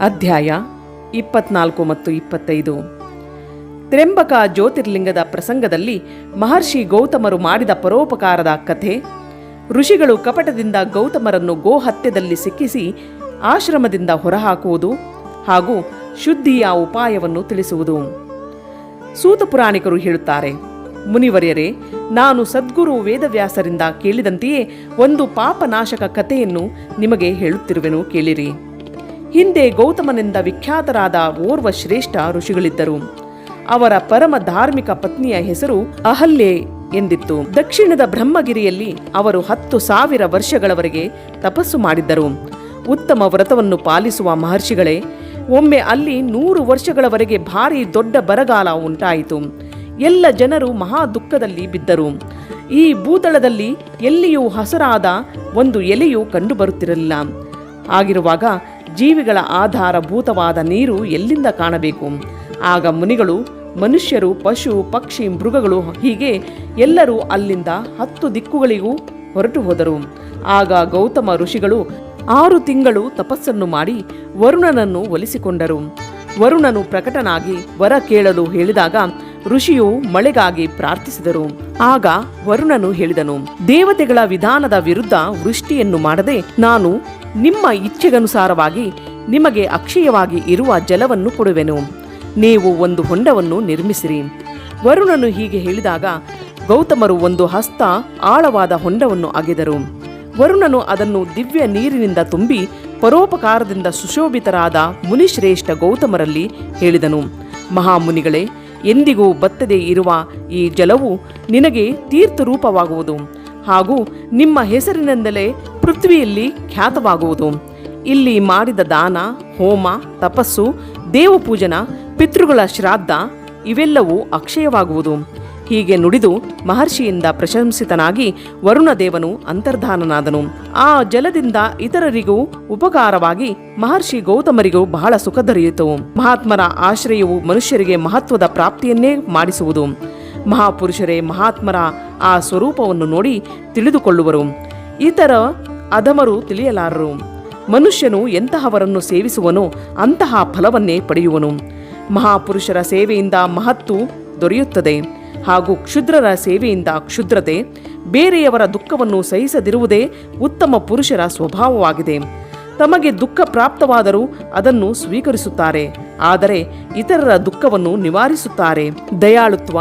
ಅಧ್ಯಾಯ ಇಪ್ಪತ್ನಾಲ್ಕು ಮತ್ತು ಇಪ್ಪತ್ತೈದು. ತ್ರೆಂಬಕ ಜ್ಯೋತಿರ್ಲಿಂಗದ ಪ್ರಸಂಗದಲ್ಲಿ ಮಹರ್ಷಿ ಗೌತಮರು ಮಾಡಿದ ಪರೋಪಕಾರದ ಕಥೆ, ಋಷಿಗಳು ಕಪಟದಿಂದ ಗೌತಮರನ್ನು ಗೋಹತ್ಯದಲ್ಲಿ ಸಿಕ್ಕಿಸಿ ಆಶ್ರಮದಿಂದ ಹೊರಹಾಕುವುದು ಹಾಗೂ ಶುದ್ಧಿಯ ಉಪಾಯವನ್ನು ತಿಳಿಸುವುದು. ಸೂತ ಪುರಾಣಿಕರು ಹೇಳುತ್ತಾರೆ, ಮುನಿವರ್ಯರೇ, ನಾನು ಸದ್ಗುರು ವೇದವ್ಯಾಸರಿಂದ ಕೇಳಿದಂತೆಯೇ ಒಂದು ಪಾಪನಾಶಕ ಕಥೆಯನ್ನು ನಿಮಗೆ ಹೇಳುತ್ತಿರುವೆನು, ಕೇಳಿರಿ. ಹಿಂದೆ ಗೌತಮನಿಂದ ವಿಖ್ಯಾತರಾದ ಓರ್ವ ಶ್ರೇಷ್ಠ ಋಷಿಗಳಿದ್ದರು. ಅವರ ಪರಮ ಧಾರ್ಮಿಕ ಪತ್ನಿಯ ಹೆಸರು ಅಹಲ್ಯೆ ಎಂದಿತ್ತು. ದಕ್ಷಿಣದ ಬ್ರಹ್ಮಗಿರಿಯಲ್ಲಿ ಅವರು ಹತ್ತು ಸಾವಿರ ವರ್ಷಗಳವರೆಗೆ ತಪಸ್ಸು ಮಾಡಿದ್ದರು. ಉತ್ತಮ ವ್ರತವನ್ನು ಪಾಲಿಸುವ ಮಹರ್ಷಿಗಳೇ, ಒಮ್ಮೆ ಅಲ್ಲಿ ನೂರು ವರ್ಷಗಳವರೆಗೆ ಭಾರಿ ದೊಡ್ಡ ಬರಗಾಲ ಉಂಟಾಯಿತು. ಎಲ್ಲ ಜನರು ಮಹಾ ದುಃಖದಲ್ಲಿ ಬಿದ್ದರು. ಈ ಭೂತಳದಲ್ಲಿ ಎಲ್ಲಿಯೂ ಹಸರಾದ ಒಂದು ಎಲೆಯೂ ಕಂಡುಬರುತ್ತಿರಲಿಲ್ಲ. ಆಗಿರುವಾಗ ಜೀವಿಗಳ ಆಧಾರಭೂತವಾದ ನೀರು ಎಲ್ಲಿಂದ ಕಾಣಬೇಕು? ಆಗ ಮುನಿಗಳು, ಮನುಷ್ಯರು, ಪಶು, ಪಕ್ಷಿ, ಮೃಗಗಳು ಹೀಗೆ ಎಲ್ಲರೂ ಅಲ್ಲಿಂದ ಹತ್ತು ದಿಕ್ಕುಗಳಿಗೂ ಹೊರಟು ಹೋದರು. ಆಗ ಗೌತಮ ಋಷಿಗಳು ಆರು ತಿಂಗಳು ತಪಸ್ಸನ್ನು ಮಾಡಿ ವರುಣನನ್ನು ಒಲಿಸಿಕೊಂಡರು. ವರುಣನು ಪ್ರಕಟನಾಗಿ ವರ ಕೇಳಲು ಹೇಳಿದಾಗ ಋಷಿಯು ಮಳೆಗಾಗಿ ಪ್ರಾರ್ಥಿಸಿದರು. ಆಗ ವರುಣನು ಹೇಳಿದನು, ದೇವತೆಗಳ ವಿಧಾನದ ವಿರುದ್ಧ ವೃಷ್ಟಿಯನ್ನು ಮಾಡದೆ ನಾನು ನಿಮ್ಮ ಇಚ್ಛೆಗನುಸಾರವಾಗಿ ನಿಮಗೆ ಅಕ್ಷಯವಾಗಿ ಇರುವ ಜಲವನ್ನು ಕೊಡುವೆನು. ನೀವು ಒಂದು ಹೊಂಡವನ್ನು ನಿರ್ಮಿಸಿರಿ. ವರುಣನು ಹೀಗೆ ಹೇಳಿದಾಗ ಗೌತಮರು ಒಂದು ಹಸ್ತ ಆಳವಾದ ಹೊಂಡವನ್ನು ಅಗೆದರು. ವರುಣನು ಅದನ್ನು ದಿವ್ಯ ನೀರಿನಿಂದ ತುಂಬಿ ಪರೋಪಕಾರದಿಂದ ಸುಶೋಭಿತರಾದ ಮುನಿಶ್ರೇಷ್ಠ ಗೌತಮರಲ್ಲಿ ಹೇಳಿದನು. ಮಹಾಮುನಿಗಳೇ, ಎಂದಿಗೂ ಬತ್ತದೇ ಇರುವ ಈ ಜಲವು ನಿನಗೆ ತೀರ್ಥರೂಪವಾಗುವುದು. ಹಾಗೂ ನಿಮ್ಮ ಹೆಸರಿನಿಂದಲೇ ಪೃಥ್ವಿಯಲ್ಲಿ ಖ್ಯಾತವಾಗುವುದು. ಇಲ್ಲಿ ಮಾಡಿದ ದಾನ, ಹೋಮ, ತಪಸ್ಸು, ದೇವಪೂಜನ, ಪಿತೃಗಳ ಶ್ರಾದ್ದ, ಇವೆಲ್ಲವೂ ಅಕ್ಷಯವಾಗುವುದು. ಹೀಗೆ ನುಡಿದು ಮಹರ್ಷಿಯಿಂದ ಪ್ರಶಂಸಿತನಾಗಿ ವರುಣದೇವನು ಅಂತರ್ಧಾನನಾದನು. ಆ ಜಲದಿಂದ ಇತರರಿಗೂ ಉಪಕಾರವಾಗಿ ಮಹರ್ಷಿ ಗೌತಮರಿಗೂ ಬಹಳ ಸುಖ ದೊರೆಯಿತು. ಮಹಾತ್ಮರ ಆಶ್ರಯವು ಮನುಷ್ಯರಿಗೆ ಮಹತ್ವದ ಪ್ರಾಪ್ತಿಯನ್ನೇ ಮಾಡಿಸುವುದು. ಮಹಾಪುರುಷರೇ, ಮಹಾತ್ಮರ ಆ ಸ್ವರೂಪವನ್ನು ನೋಡಿ ತಿಳಿದುಕೊಳ್ಳುವರು. ಇತರ ಅಧಮರು ತಿಳಿಯಲಾರರು. ಮನುಷ್ಯನು ಎಂತಹವರನ್ನು ಸೇವಿಸುವನೋ ಅಂತಹ ಫಲವನ್ನೇ ಪಡೆಯುವನು. ಮಹಾಪುರುಷರ ಸೇವೆಯಿಂದ ಮಹತ್ತು ದೊರೆಯುತ್ತದೆ. ಹಾಗೂ ಕ್ಷುದ್ರರ ಸೇವೆಯಿಂದ ಕ್ಷುದ್ರತೆ, ಬೇರೆಯವರ ದುಃಖವನ್ನು ಸಹಿಸದಿರುವುದೇ ಉತ್ತಮ ಪುರುಷರ ಸ್ವಭಾವವಾಗಿದೆ. ತಮಗೆ ದುಃಖ ಪ್ರಾಪ್ತವಾದರೂ ಅದನ್ನು ಸ್ವೀಕರಿಸುತ್ತಾರೆ. ಆದರೆ ಇತರರ ದುಃಖವನ್ನು ನಿವಾರಿಸುತ್ತಾರೆ. ದಯಾಳುತ್ವ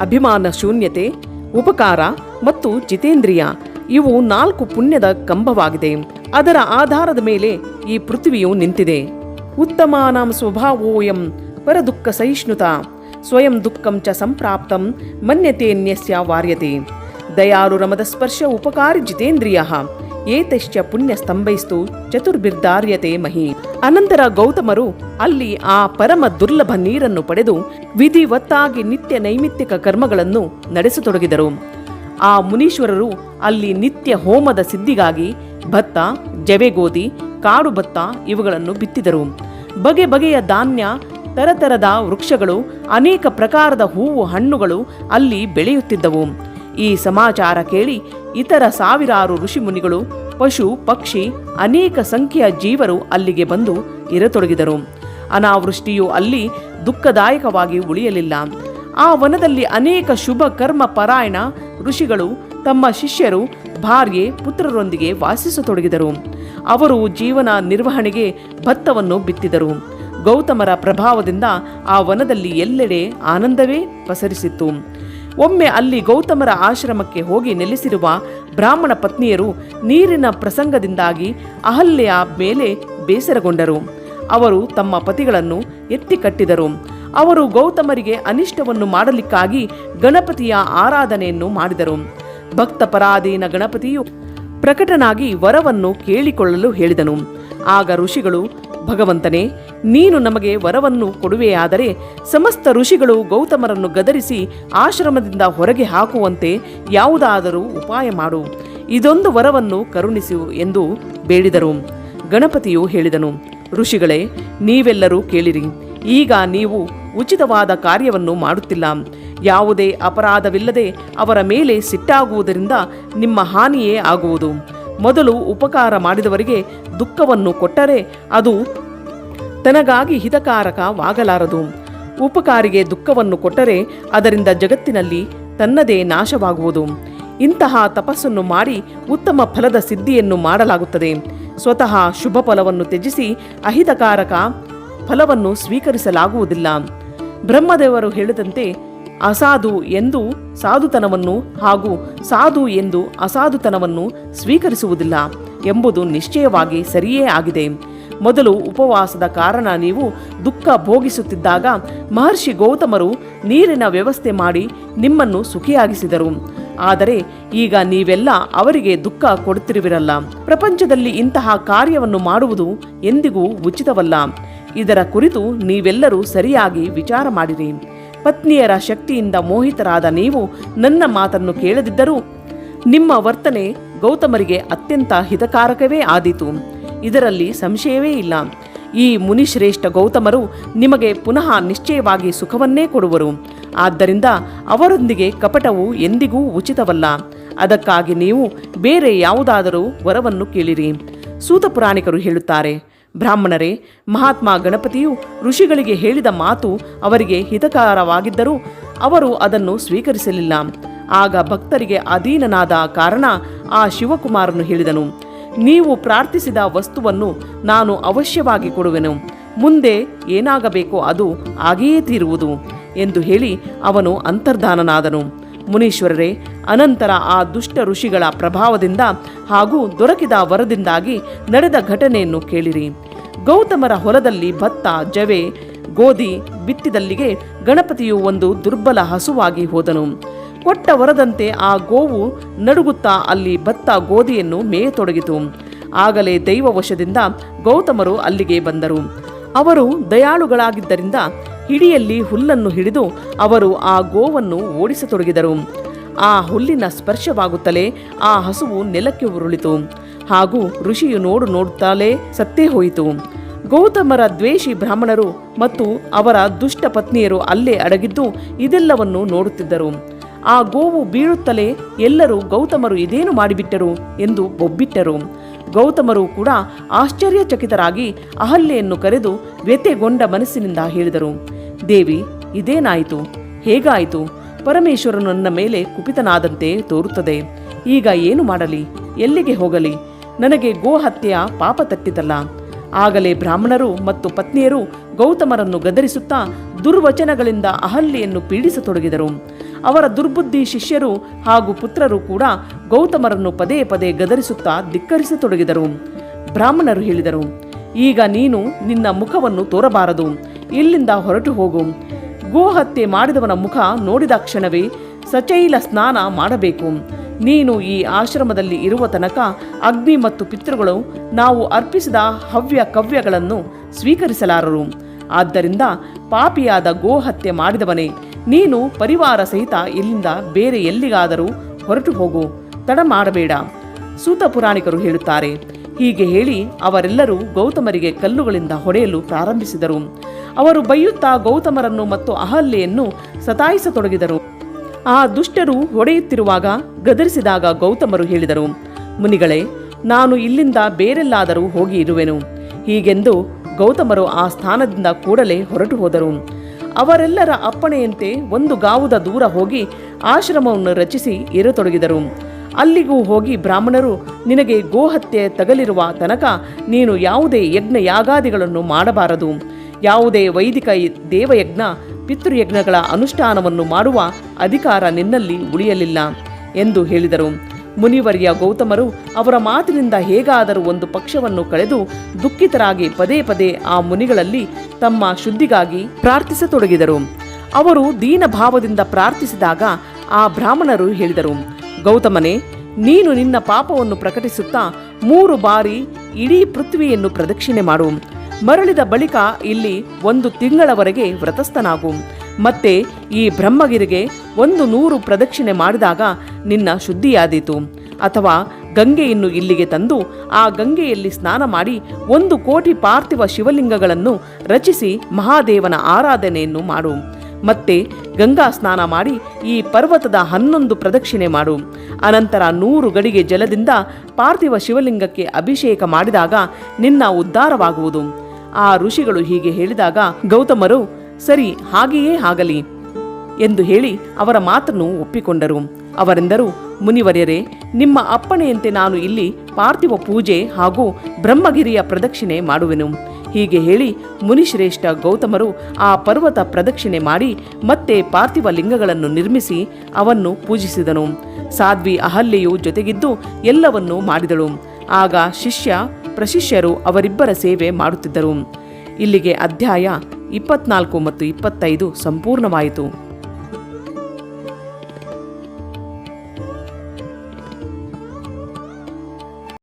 ಅಭಿಮಾನ ಶೂನ್ಯತೆ, ಉಪಕಾರ ಮತ್ತು ಜಿತೇಂದ್ರಿಯ ಇವು ನಾಲ್ಕು ಪುಣ್ಯದ ಕಂಬವಾಗಿದೆ. ಅದರ ಆಧಾರದ ಮೇಲೆ ಈ ಪೃಥ್ವಿಯು ನಿಂತಿದೆ. ಉತ್ತಮಾನಾಂ ಸ್ವಭಾವೋಯಂ ಪರದುಃಖ ಸಹಿಷ್ಣುತ ಸ್ವಯಂ ದುಃಖಂ ಚ ಸಂಪ್ರಾಪ್ತಂ ಮನ್ಯತೆನ್ಯಸ್ಯ ವಾರ್ಯತೆ. ದಯಾಳುರಮದ ಸ್ಪರ್ಶ ಉಪಕಾರಿ ಜಿತೇಂದ್ರಿಯ, ಏತಶ್ಚ ಪುಣ್ಯ ಸ್ತಂಭೈಸ್ತು ಚತುರ್ಭಿರ್ಧಾರ್ಯತೆ ಮಹಿ. ಅನಂತರ ಗೌತಮರು ಅಲ್ಲಿ ಆ ಪರಮ ದುರ್ಲಭ ನೀರನ್ನು ಪಡೆದು ವಿಧಿವತ್ತಾಗಿ ನಿತ್ಯ ನೈಮಿತ್ತಿಕ ಕರ್ಮಗಳನ್ನು ನಡೆಸತೊಡಗಿದರು. ಆ ಮುನೀಶ್ವರರು ಅಲ್ಲಿ ನಿತ್ಯ ಹೋಮದ ಸಿದ್ಧಿಗಾಗಿ ಭತ್ತ, ಜವೆಗೋಧಿ ಕಾಡು ಭತ್ತ ಇವುಗಳನ್ನು ಬಿತ್ತಿದರು. ಬಗೆ ಬಗೆಯ ಧಾನ್ಯ, ತರತರದ ವೃಕ್ಷಗಳು, ಅನೇಕ ಪ್ರಕಾರದ ಹೂವು, ಹಣ್ಣುಗಳು ಅಲ್ಲಿ ಬೆಳೆಯುತ್ತಿದ್ದವು. ಈ ಸಮಾಚಾರ ಕೇಳಿ ಇತರ ಸಾವಿರಾರು ಋಷಿಮುನಿಗಳು ಪಶು, ಪಕ್ಷಿ, ಅನೇಕ ಸಂಖ್ಯೆಯ ಜೀವರು ಅಲ್ಲಿಗೆ ಬಂದು ಇರತೊಡಗಿದರು. ಅನಾವೃಷ್ಟಿಯು ಅಲ್ಲಿ ದುಃಖದಾಯಕವಾಗಿ ಉಳಿಯಲಿಲ್ಲ. ಆ ವನದಲ್ಲಿ ಅನೇಕ ಶುಭ ಕರ್ಮ ಪರಾಯಣ ಋಷಿಗಳು ತಮ್ಮ ಶಿಷ್ಯರು, ಭಾರ್ಯೆ, ಪುತ್ರರೊಂದಿಗೆ ವಾಸಿಸತೊಡಗಿದರು. ಅವರು ಜೀವನ ನಿರ್ವಹಣೆಗೆ ಭತ್ತವನ್ನು ಬಿತ್ತಿದರು. ಗೌತಮರ ಪ್ರಭಾವದಿಂದ ಆ ವನದಲ್ಲಿ ಎಲ್ಲೆಡೆ ಆನಂದವೇ ಪಸರಿಸಿತ್ತು. ಒಮ್ಮೆ ಅಲ್ಲಿ ಗೌತಮರ ಆಶ್ರಮಕ್ಕೆ ಹೋಗಿ ನೆಲೆಸಿರುವ ಬ್ರಾಹ್ಮಣ ಪತ್ನಿಯರು ನೀರಿನ ಪ್ರಸಂಗದಿಂದಾಗಿ ಅಹಲ್ಯೆಯ ಮೇಲೆ ಬೇಸರಗೊಂಡರು. ಅವರು ತಮ್ಮ ಪತಿಗಳನ್ನು ಎತ್ತಿ ಕಟ್ಟಿದರು. ಅವರು ಗೌತಮರಿಗೆ ಅನಿಷ್ಟವನ್ನು ಮಾಡಲಿಕ್ಕಾಗಿ ಗಣಪತಿಯ ಆರಾಧನೆಯನ್ನು ಮಾಡಿದರು. ಭಕ್ತ ಪರಾಧೀನ ಗಣಪತಿಯು ಪ್ರಕಟನಾಗಿ ವರವನ್ನು ಕೇಳಿಕೊಳ್ಳಲು ಹೇಳಿದನು. ಆಗ ಋಷಿಗಳು, ಭಗವಂತನೇ ನೀನು ನಮಗೆ ವರವನ್ನು ಕೊಡುವೆಯಾದರೆ ಸಮಸ್ತ ಋಷಿಗಳು ಗೌತಮರನ್ನು ಗದರಿಸಿ ಆಶ್ರಮದಿಂದ ಹೊರಗೆ ಹಾಕುವಂತೆ ಯಾವುದಾದರೂ ಉಪಾಯ ಮಾಡು. ಇದೊಂದು ವರವನ್ನು ಕರುಣಿಸು ಎಂದು ಬೇಡಿದರು. ಗಣಪತಿಯು ಹೇಳಿದನು, ಋಷಿಗಳೇ, ನೀವೆಲ್ಲರೂ ಕೇಳಿರಿ. ಈಗ ನೀವು ಉಚಿತವಾದ ಕಾರ್ಯವನ್ನು ಮಾಡುತ್ತಿಲ್ಲ. ಯಾವುದೇ ಅಪರಾಧವಿಲ್ಲದೆ ಅವರ ಮೇಲೆ ಸಿಟ್ಟಾಗುವುದರಿಂದ ನಿಮ್ಮ ಹಾನಿಯೇ ಆಗುವುದು. ಮೊದಲು ಉಪಕಾರ ಮಾಡಿದವರಿಗೆ ದುಃಖವನ್ನು ಕೊಟ್ಟರೆ ಅದು ತನಗಾಗಿ ಹಿತಕಾರಕವಾಗಲಾರದು. ಉಪಕಾರಿಗೆ ದುಃಖವನ್ನು ಕೊಟ್ಟರೆ ಅದರಿಂದ ಜಗತ್ತಿನಲ್ಲಿ ತನ್ನದೇ ನಾಶವಾಗುವುದು. ಇಂತಹ ತಪಸ್ಸನ್ನು ಮಾಡಿ ಉತ್ತಮ ಫಲದ ಸಿದ್ಧಿಯನ್ನು ಮಾಡಲಾಗುತ್ತದೆ. ಸ್ವತಃ ಶುಭ ಫಲವನ್ನು ತ್ಯಜಿಸಿ ಅಹಿತಕಾರಕ ಫಲವನ್ನು ಸ್ವೀಕರಿಸಲಾಗುವುದಿಲ್ಲ. ಬ್ರಹ್ಮದೇವರು ಹೇಳಿದಂತೆ ಅಸಾಧು ಎಂದು ಸಾಧುತನವನ್ನು ಹಾಗೂ ಸಾಧು ಎಂದು ಅಸಾಧುತನವನ್ನು ಸ್ವೀಕರಿಸುವುದಿಲ್ಲ ಎಂಬುದು ನಿಶ್ಚಯವಾಗಿ ಸರಿಯೇ ಆಗಿದೆ. ಮೊದಲು ಉಪವಾಸದ ಕಾರಣ ನೀವು ದುಃಖ ಭೋಗಿಸುತ್ತಿದ್ದಾಗ ಮಹರ್ಷಿ ಗೌತಮರು ನೀರಿನ ವ್ಯವಸ್ಥೆ ಮಾಡಿ ನಿಮ್ಮನ್ನು ಸುಖಿಯಾಗಿಸಿದರು. ಆದರೆ ಈಗ ನೀವೆಲ್ಲ ಅವರಿಗೆ ದುಃಖ ಕೊಡುತ್ತಿರುವಿರಲ್ಲ. ಪ್ರಪಂಚದಲ್ಲಿ ಇಂತಹ ಕಾರ್ಯವನ್ನು ಮಾಡುವುದು ಎಂದಿಗೂ ಉಚಿತವಲ್ಲ. ಇದರ ಕುರಿತು ನೀವೆಲ್ಲರೂ ಸರಿಯಾಗಿ ವಿಚಾರ ಮಾಡಿರಿ. ಪತ್ನಿಯರ ಶಕ್ತಿಯಿಂದ ಮೋಹಿತರಾದ ನೀವು ನನ್ನ ಮಾತನ್ನು ಕೇಳದಿದ್ದರೂ ನಿಮ್ಮ ವರ್ತನೆ ಗೌತಮರಿಗೆ ಅತ್ಯಂತ ಹಿತಕಾರಕವೇ ಆದೀತು. ಇದರಲ್ಲಿ ಸಂಶಯವೇ ಇಲ್ಲ. ಈ ಮುನಿಶ್ರೇಷ್ಠ ಗೌತಮರು ನಿಮಗೆ ಪುನಃ ನಿಶ್ಚಯವಾಗಿ ಸುಖವನ್ನೇ ಕೊಡುವರು. ಆದ್ದರಿಂದ ಅವರೊಂದಿಗೆ ಕಪಟವು ಎಂದಿಗೂ ಉಚಿತವಲ್ಲ. ಅದಕ್ಕಾಗಿ ನೀವು ಬೇರೆ ಯಾವುದಾದರೂ ವರವನ್ನು ಕೇಳಿರಿ. ಸೂತ ಪುರಾಣಿಕರು ಹೇಳುತ್ತಾರೆ, ಬ್ರಾಹ್ಮಣರೇ, ಮಹಾತ್ಮ ಗಣಪತಿಯು ಋಷಿಗಳಿಗೆ ಹೇಳಿದ ಮಾತು ಅವರಿಗೆ ಹಿತಕಾರವಾಗಿದ್ದರೂ ಅವರು ಅದನ್ನು ಸ್ವೀಕರಿಸಲಿಲ್ಲ. ಆಗ ಭಕ್ತರಿಗೆ ಅಧೀನನಾದ ಕಾರಣ ಆ ಶಿವಕುಮಾರನು ಹೇಳಿದನು ನೀವು ಪ್ರಾರ್ಥಿಸಿದ ವಸ್ತುವನ್ನು ನಾನು ಅವಶ್ಯವಾಗಿ ಕೊಡುವೆನು. ಮುಂದೆ ಏನಾಗಬೇಕೋ ಅದು ಆಗಿಯೇ ತೀರುವುದು ಎಂದು ಹೇಳಿ ಅವನು ಅಂತರ್ಧಾನನಾದನು. ಮುನೀಶ್ವರರೇ, ಅನಂತರ ಆ ದುಷ್ಟ ಋಷಿಗಳ ಪ್ರಭಾವದಿಂದ ಹಾಗೂ ದೊರಕಿದ ವರದಿಂದಾಗಿ ನಡೆದ ಘಟನೆಯನ್ನು ಕೇಳಿರಿ. ಗೌತಮರ ಹೊಲದಲ್ಲಿ ಭತ್ತ, ಜವೆ, ಗೋಧಿ ಬಿತ್ತಿದಲ್ಲಿಗೆ ಗಣಪತಿಯು ಒಂದು ದುರ್ಬಲ ಹಸುವಾಗಿ ಹೋದನು. ಕೊಟ್ಟ ವರದಂತೆ ಆ ಗೋವು ನಡುಗುತ್ತಾ ಅಲ್ಲಿ ಭತ್ತ ಗೋಧಿಯನ್ನು ಮೇಯತೊಡಗಿತು. ಆಗಲೇ ದೈವವಶದಿಂದ ಗೌತಮರು ಅಲ್ಲಿಗೆ ಬಂದರು. ಅವರು ದಯಾಳುಗಳಾಗಿದ್ದರಿಂದ ಹಿಡಿಯಲ್ಲಿ ಹುಲ್ಲನ್ನು ಹಿಡಿದು ಅವರು ಆ ಗೋವನ್ನು ಓಡಿಸತೊಡಗಿದರು. ಆ ಹುಲ್ಲಿನ ಸ್ಪರ್ಶವಾಗುತ್ತಲೇ ಆ ಹಸುವು ನೆಲಕ್ಕೆ ಉರುಳಿತು. ಹಾಗೂ ಋಷಿಯು ನೋಡು ನೋಡುತ್ತಲೇ ಸತ್ತೇ ಹೋಯಿತು. ಗೌತಮರ ದ್ವೇಷಿ ಬ್ರಾಹ್ಮಣರು ಮತ್ತು ಅವರ ದುಷ್ಟ ಪತ್ನಿಯರು ಅಲ್ಲೇ ಅಡಗಿದ್ದು ಇದೆಲ್ಲವನ್ನು ನೋಡುತ್ತಿದ್ದರು. ಆ ಗೋವು ಬೀಳುತ್ತಲೇ ಎಲ್ಲರೂ ಗೌತಮರು ಇದೇನು ಮಾಡಿಬಿಟ್ಟರು ಎಂದು ಒಬ್ಬಿಟ್ಟರು. ಗೌತಮರು ಕೂಡ ಆಶ್ಚರ್ಯಚಕಿತರಾಗಿ ಅಹಲ್ಯೆಯನ್ನು ಕರೆದು ವ್ಯತೆಗೊಂಡ ಮನಸ್ಸಿನಿಂದ ಹೇಳಿದರು, ದೇವಿ, ಇದೇನಾಯಿತು? ಹೇಗಾಯಿತು? ಪರಮೇಶ್ವರನು ನನ್ನ ಮೇಲೆ ಕುಪಿತನಾದಂತೆ ತೋರುತ್ತದೆ. ಈಗ ಏನು ಮಾಡಲಿ? ಎಲ್ಲಿಗೆ ಹೋಗಲಿ? ನನಗೆ ಗೋಹತ್ಯೆಯ ಪಾಪ ತಟ್ಟಿತಲ್ಲ ಆಗಲೇ ಬ್ರಾಹ್ಮಣರು ಮತ್ತು ಪತ್ನಿಯರು ಗೌತಮರನ್ನು ಗದರಿಸುತ್ತಾ ದುರ್ವಚನಗಳಿಂದ ಅಹಲ್ಯೆಯನ್ನು ಪೀಡಿಸತೊಡಗಿದರು. ಅವರ ದುರ್ಬುದ್ಧಿ ಶಿಷ್ಯರು ಹಾಗೂ ಪುತ್ರರು ಕೂಡ ಗೌತಮರನ್ನು ಪದೇ ಪದೇ ಗದರಿಸುತ್ತಾ ಧಿಕ್ಕರಿಸತೊಡಗಿದರು. ಬ್ರಾಹ್ಮಣರು ಹೇಳಿದರು, ಈಗ ನೀನು ನಿನ್ನ ಮುಖವನ್ನು ತೋರಬಾರದು, ಇಲ್ಲಿಂದ ಹೊರಟು ಹೋಗು. ಗೋಹತ್ಯೆ ಮಾಡಿದವನ ಮುಖ ನೋಡಿದ ಕ್ಷಣವೇ ಸಚೈಲ ಸ್ನಾನ ಮಾಡಬೇಕು. ನೀನು ಈ ಆಶ್ರಮದಲ್ಲಿ ಇರುವ ತನಕ ಅಗ್ನಿ ಮತ್ತು ಪಿತೃಗಳು ನಾವು ಅರ್ಪಿಸಿದ ಹವ್ಯ ಕವ್ಯಗಳನ್ನು ಸ್ವೀಕರಿಸಲಾರರು. ಆದ್ದರಿಂದ ಪಾಪಿಯಾದ ಗೋಹತ್ಯೆ ಮಾಡಿದವನೇ ನೀನು ಪರಿವಾರ ಸಹಿತ ಇಲ್ಲಿಂದ ಬೇರೆ ಎಲ್ಲಿಗಾದರೂ ಹೊರಟು ಹೋಗು, ತಡ ಮಾಡಬೇಡ, ಸೂತ ಪುರಾಣಿಕರು ಹೇಳುತ್ತಾರೆ. ಹೀಗೆ ಹೇಳಿ ಅವರೆಲ್ಲರೂ ಗೌತಮರಿಗೆ ಕಲ್ಲುಗಳಿಂದ ಹೊಡೆಯಲು ಪ್ರಾರಂಭಿಸಿದರು. ಅವರು ಬೈಯುತ್ತಾ ಗೌತಮರನ್ನು ಮತ್ತು ಅಹಲ್ಯೆಯನ್ನು ಸತಾಯಿಸತೊಡಗಿದರು. ಆ ದುಷ್ಟರು ಹೊಡೆಯುತ್ತಿರುವಾಗ ಗದರಿಸಿದಾಗ ಗೌತಮರು ಹೇಳಿದರು, ಮುನಿಗಳೇ, ನಾನು ಇಲ್ಲಿಂದ ಬೇರೆಲ್ಲಾದರೂ ಹೋಗಿ ಇರುವೆನು. ಹೀಗೆಂದು ಗೌತಮರು ಆ ಸ್ಥಾನದಿಂದ ಕೂಡಲೇ ಹೊರಟು ಹೋದರು. ಅವರೆಲ್ಲರ ಅಪ್ಪಣೆಯಂತೆ ಒಂದು ಗಾವುದ ದೂರ ಹೋಗಿ ಆಶ್ರಮವನ್ನು ರಚಿಸಿ ಇರತೊಡಗಿದರು. ಅಲ್ಲಿಗೂ ಹೋಗಿ ಬ್ರಾಹ್ಮಣರು, ನಿನಗೆ ಗೋಹತ್ಯೆ ತಗಲಿರುವ ತನಕ ನೀನು ಯಾವುದೇ ಯಜ್ಞ ಯಾಗಾದಿಗಳನ್ನು ಮಾಡಬಾರದು. ಯಾವುದೇ ವೈದಿಕ ದೇವಯಜ್ಞ, ಪಿತೃಯಜ್ಞಗಳ ಅನುಷ್ಠಾನವನ್ನು ಮಾಡುವ ಅಧಿಕಾರ ನಿನ್ನಲ್ಲಿ ಉಳಿಯಲಿಲ್ಲ ಎಂದು ಹೇಳಿದರು. ಮುನಿವರ್ಯ ಗೌತಮರು ಅವರ ಮಾತಿನಿಂದ ಹೇಗಾದರೂ ಒಂದು ಪಕ್ಷವನ್ನು ಕಳೆದು ದುಃಖಿತರಾಗಿ ಪದೇ ಪದೇ ಆ ಮುನಿಗಳಲ್ಲಿ ತಮ್ಮ ಶುದ್ಧಿಗಾಗಿ ಪ್ರಾರ್ಥಿಸತೊಡಗಿದರು. ಅವರು ದೀನಭಾವದಿಂದ ಪ್ರಾರ್ಥಿಸಿದಾಗ ಆ ಬ್ರಾಹ್ಮಣರು ಹೇಳಿದರು, ಗೌತಮನೇ, ನೀನು ನಿನ್ನ ಪಾಪವನ್ನು ಪ್ರಕಟಿಸುತ್ತಾ ಮೂರು ಬಾರಿ ಇಡೀ ಪೃಥ್ವಿಯನ್ನು ಪ್ರದಕ್ಷಿಣೆ ಮಾಡು. ಮರಳಿದ ಬಳಿಕ ಇಲ್ಲಿ ಒಂದು ತಿಂಗಳವರೆಗೆ ವ್ರತಸ್ಥನಾಗು. ಮತ್ತೆ ಈ ಬ್ರಹ್ಮಗಿರಿಗೆ ಒಂದು ನೂರು ಪ್ರದಕ್ಷಿಣೆ ಮಾಡಿದಾಗ ನಿನ್ನ ಶುದ್ಧಿಯಾದೀತು. ಅಥವಾ ಗಂಗೆಯನ್ನು ಇಲ್ಲಿಗೆ ತಂದು ಆ ಗಂಗೆಯಲ್ಲಿ ಸ್ನಾನ ಮಾಡಿ ಒಂದು ಕೋಟಿ ಪಾರ್ಥಿವ ಶಿವಲಿಂಗಗಳನ್ನು ರಚಿಸಿ ಮಹಾದೇವನ ಆರಾಧನೆಯನ್ನು ಮಾಡು. ಮತ್ತೆ ಗಂಗಾ ಸ್ನಾನ ಮಾಡಿ ಈ ಪರ್ವತದ ಹನ್ನೊಂದು ಪ್ರದಕ್ಷಿಣೆ ಮಾಡು. ಅನಂತರ ನೂರು ಗಡಿಗೆ ಜಲದಿಂದ ಪಾರ್ಥಿವ ಶಿವಲಿಂಗಕ್ಕೆ ಅಭಿಷೇಕ ಮಾಡಿದಾಗ ನಿನ್ನ ಉದ್ಧಾರವಾಗುವುದು. ಆ ಋಷಿಗಳು ಹೀಗೆ ಹೇಳಿದಾಗ ಗೌತಮರು ಸರಿ, ಹಾಗೆಯೇ ಆಗಲಿ ಎಂದು ಹೇಳಿ ಅವರ ಮಾತನ್ನು ಒಪ್ಪಿಕೊಂಡರು. ಅವರೆಂದರು, ಮುನಿವರ್ಯರೇ, ನಿಮ್ಮ ಅಪ್ಪಣೆಯಂತೆ ನಾನು ಇಲ್ಲಿ ಪಾರ್ಥಿವ ಪೂಜೆ ಹಾಗೂ ಬ್ರಹ್ಮಗಿರಿಯ ಪ್ರದಕ್ಷಿಣೆ ಮಾಡುವೆನು. ಹೀಗೆ ಹೇಳಿ ಮುನಿಶ್ರೇಷ್ಠ ಗೌತಮರು ಆ ಪರ್ವತ ಪ್ರದಕ್ಷಿಣೆ ಮಾಡಿ ಮತ್ತೆ ಪಾರ್ಥಿವ ಲಿಂಗಗಳನ್ನು ನಿರ್ಮಿಸಿ ಅವನ್ನು ಪೂಜಿಸಿದನು. ಸಾಧ್ವಿ ಅಹಲ್ಯೆಯು ಜೊತೆಗಿದ್ದು ಎಲ್ಲವನ್ನೂ ಮಾಡಿದಳು. ಆಗ ಶಿಷ್ಯ, ಪ್ರಶಿಷ್ಯರು ಅವರಿಬ್ಬರ ಸೇವೆ ಮಾಡುತ್ತಿದ್ದರು. ಇಲ್ಲಿಗೆ ಅಧ್ಯಾಯ ಇಪ್ಪತ್ನಾಲ್ಕು ಮತ್ತು ಇಪ್ಪತ್ತೈದು ಸಂಪೂರ್ಣವಾಯಿತು.